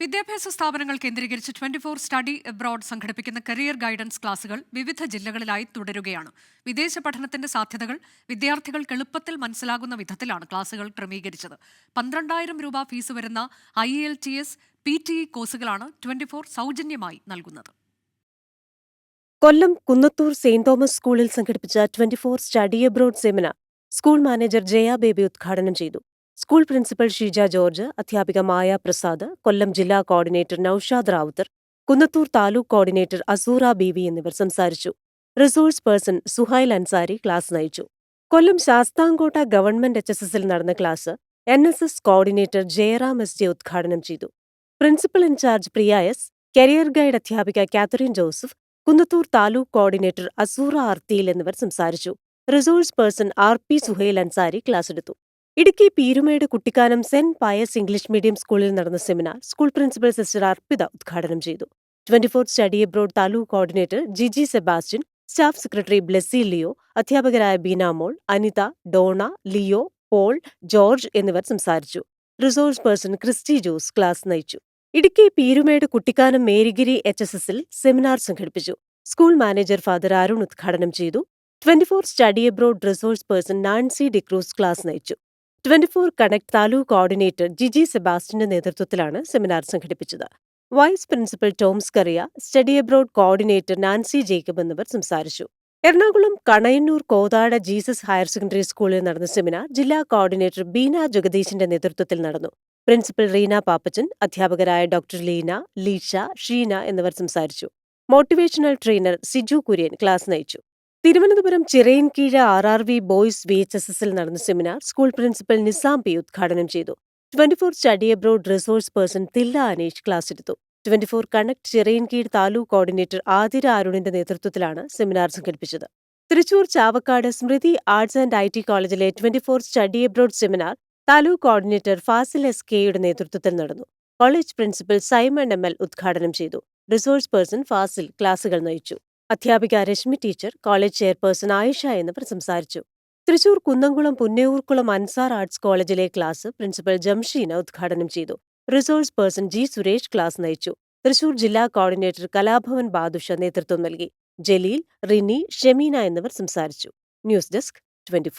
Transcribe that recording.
വിദ്യാഭ്യാസ സ്ഥാപനങ്ങൾ കേന്ദ്രീകരിച്ച് ട്വന്റി ഫോർ സ്റ്റഡി എബ്രോഡ് സംഘടിപ്പിക്കുന്ന കരിയർ ഗൈഡൻസ് ക്ലാസുകൾ വിവിധ ജില്ലകളിലായി തുടരുകയാണ്. വിദേശ പഠനത്തിന്റെ സാധ്യതകൾ വിദ്യാർത്ഥികൾക്ക് എളുപ്പത്തിൽ മനസ്സിലാകുന്ന വിധത്തിലാണ് ക്ലാസുകൾ ക്രമീകരിച്ചത്. പന്ത്രണ്ടായിരം രൂപ ഫീസ് വരുന്ന I L T S P T E കോഴ്സുകളാണ് ട്വന്റി ഫോർ സൗജന്യമായി നൽകുന്നത്. കൊല്ലം കുന്നത്തൂർ സെയിന്റ് തോമസ് സ്കൂളിൽ സംഘടിപ്പിച്ച twenty four study abroad seminar school manager Jaya Baby ഉദ്ഘാടനം ചെയ്തു. സ്കൂൾ പ്രിൻസിപ്പൽ ഷീജ ജോർജ് അധ്യാപിക മായ പ്രസാദ് കൊല്ലം ജില്ലാ കോർഡിനേറ്റർ നൌഷാദ് റാവുത്തർ കുന്നത്തൂർ താലൂക്ക് കോർഡിനേറ്റർ അസൂറ ബീവി എന്നിവർ സംസാരിച്ചു. Resource person Suhail Ansari class നയിച്ചു. Kollam Sasthamkotta government H S എസിൽ നടന്ന class N S S coordinator Jayaram S J ഉദ്ഘാടനം ചെയ്തു. Principal in charge Priya S career guide അധ്യാപിക Catherine Joseph Kunnathur taluk coordinator Asoora ആർത്തിയിൽ എന്നിവർ സംസാരിച്ചു. Resource person R P Suhail Ansari class എടുത്തു. Idukki Peermade Kuttikkanam saint Pius English medium സ്കൂളിൽ നടന്ന seminar school principal sister Arpitha ഉദ്ഘാടനം ചെയ്തു. Twenty four study abroad taluk coordinator Jiji Sebastian staff secretary Blessy Leo അധ്യാപകരായ Beenamol Anitha Dona Leo Paul George എന്നിവർ സംസാരിച്ചു. Resource person Christy Jose class നയിച്ചു. Idukki Peermade Kuttikkanam Marygiri H S എസിൽ seminar സംഘടിപ്പിച്ചു. School manager father Arun ഉദ്ഘാടനം ചെയ്തു. Twenty four study abroad resource person Nancy D'Cruz class നയിച്ചു. Twenty four connect taluk coordinator Jiji സെബാസ്റ്റിന്റെ നേതൃത്വത്തിലാണ് seminar സംഘടിപ്പിച്ചത്. Vice principal Toms Kariya study abroad coordinator Nancy Jacob എന്നിവർ സംസാരിച്ചു. Ernakulam Kanayannur Kothad Jesus higher secondary സ്കൂളിൽ നടന്ന seminar ജില്ലാ coordinator Beena ജഗദീശിന്റെ നേതൃത്വത്തിൽ നടന്നു. പ്രിൻസിപ്പൽ റീന പാപ്പച്ചൻ അധ്യാപകരായ ഡോക്ടർ ലീന ലീഷ ഷീന എന്നിവർ സംസാരിച്ചു. Motivational trainer Siju Kurian class നയിച്ചു. Thiruvananthapuram Chirayinkeezhu R R V boys V H S എസിൽ നടന്ന seminar school principal Nizam P ഉദ്ഘാടനം ചെയ്തു. Twenty four study abroad resource person Thilla Aneesh class എടുത്തു. Twenty four connect Chirayinkeezhu taluk coordinator Athira അരുണിന്റെ നേതൃത്വത്തിലാണ് seminar സംഘടിപ്പിച്ചത്. Thrissur Chavakkad Smrithi arts and I T കോളേജിലെ twenty four study abroad seminar taluk coordinator Fasil S കെയുടെ നേതൃത്വത്തിൽ നടന്നു. College principal Simon M L ഉദ്ഘാടനം ചെയ്തു. റിസോഴ്സ് പേഴ്സൺ ഫാസിൽ ക്ലാസുകൾ നയിച്ചു. അധ്യാപിക Reshmi teacher college chairperson Ayisha എന്നിവർ സംസാരിച്ചു. തൃശൂർ കുന്നംകുളം പുന്നയൂർക്കുളം അൻസാർ ആർട്സ് കോളേജിലെ ക്ലാസ് പ്രിൻസിപ്പൽ ജംഷീന ഉദ്ഘാടനം ചെയ്തു. Resource person G Suresh class നയിച്ചു. തൃശൂർ ജില്ലാ കോർഡിനേറ്റർ കലാഭവൻ ബാദുഷ നേതൃത്വം നൽകി. ജലീൽ റിനി ഷെമീന എന്നിവർ സംസാരിച്ചു. News desk twenty